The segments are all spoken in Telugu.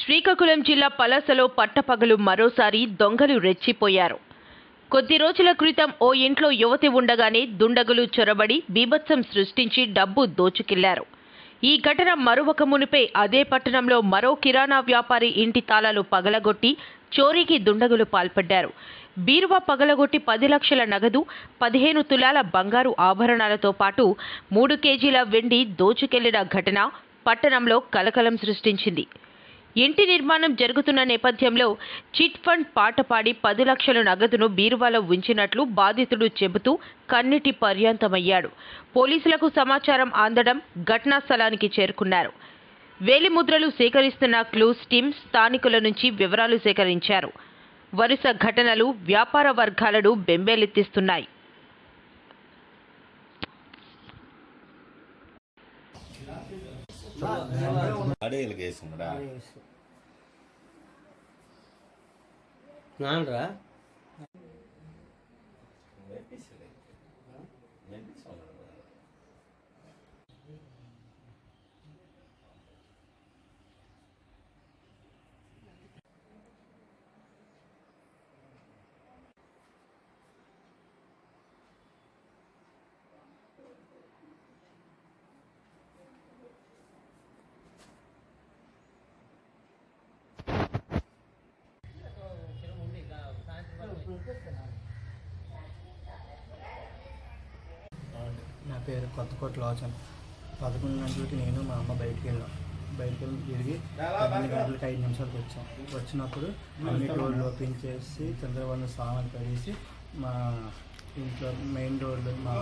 శ్రీకాకుళం జిల్లా పలాసలో పట్టపగలు మరోసారి దొంగలు రెచ్చిపోయారు. కొద్ది రోజుల క్రితం ఓ ఇంట్లో యువతి ఉండగానే దుండగులు చొరబడి బీభత్సం సృష్టించి డబ్బు దోచుకెళ్ళారు. ఈ ఘటన మరొక మునిపే అదే పట్టణంలో మరో కిరాణా వ్యాపారి ఇంటి తాళాలు పగలగొట్టి చోరీకి దుండగులు పాల్పడ్డారు. బీరువా పగలగొట్టి పది లక్షల నగదు పదిహేను తులాల బంగారు ఆభరణాలతో పాటు మూడు కేజీల వెండి దోచుకెళ్ళిన ఘటన పట్టణంలో కలకలం సృష్టించింది. ఇంటి నిర్మాణం జరుగుతున్న నేపథ్యంలో చిట్ ఫండ్ పాట పాడి పది లక్షల నగదును బీరువాలో ఉంచినట్లు బాధితుడు చెబుతూ కన్నిటి పర్యంతమయ్యాడు. పోలీసులకు సమాచారం అందడం ఘటనా స్థలానికి చేరుకున్నారు. వేలిముద్రలు సేకరిస్తున్న క్లూస్ టీం స్థానికుల నుంచి వివరాలు సేకరించారు. వరుస ఘటనలు వ్యాపార వర్గాలను బెంబేలెత్తిస్తున్నాయి. అడేలకి వేసుకున్నాడా నానరా నా పేరు కొత్తకోట లోచన్ పదకొండు గంటలకి నేను మా అమ్మ బయటికి వెళ్ళాం. బయటికి వెళ్ళి తిరిగి పన్నెండు గంటలకి ఐదు నిమిషాలకు వచ్చాం. వచ్చినప్పుడు అన్ని డోర్లు ఓపెన్ చేసి చంద్రబాబు సామాన్లు కడిగేసి మా ఇంట్లో మెయిన్ రోడ్డు మా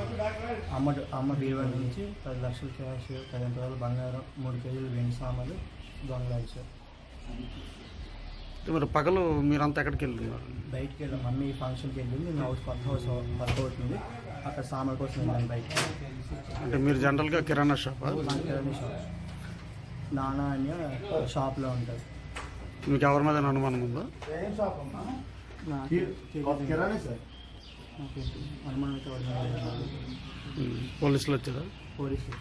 అమ్మ అమ్మ బీరువా నుంచి పది లక్షల క్యాష్ పదిహేను రోజులు బంగారం మూడు కేజీలు వెండి సామాన్లు దొంగలాల్చారు మరి పగలు మీరంతా ఎక్కడికి వెళ్తున్నారు బయటికి వెళ్ళాం. మమ్మీ ఫంక్షన్కి వెళ్ళింది. నేను హౌస్ కొత్త హౌస్ వర్క్ అవుతుంది అక్కడ సామాన్ల కోసం వెళ్ళాను బయటికి. అంటే మీరు జనరల్గా కిరాణా షాపా? మా కిరాణా షాప్. నానా అని షాప్లో ఉంటుంది మీకు ఎవరి మీద అనుమానం ఉందా? నాకు తెలియదు. నాకు అనుమానం అయితే పోలీసులు వచ్చారా? పోలీసులు.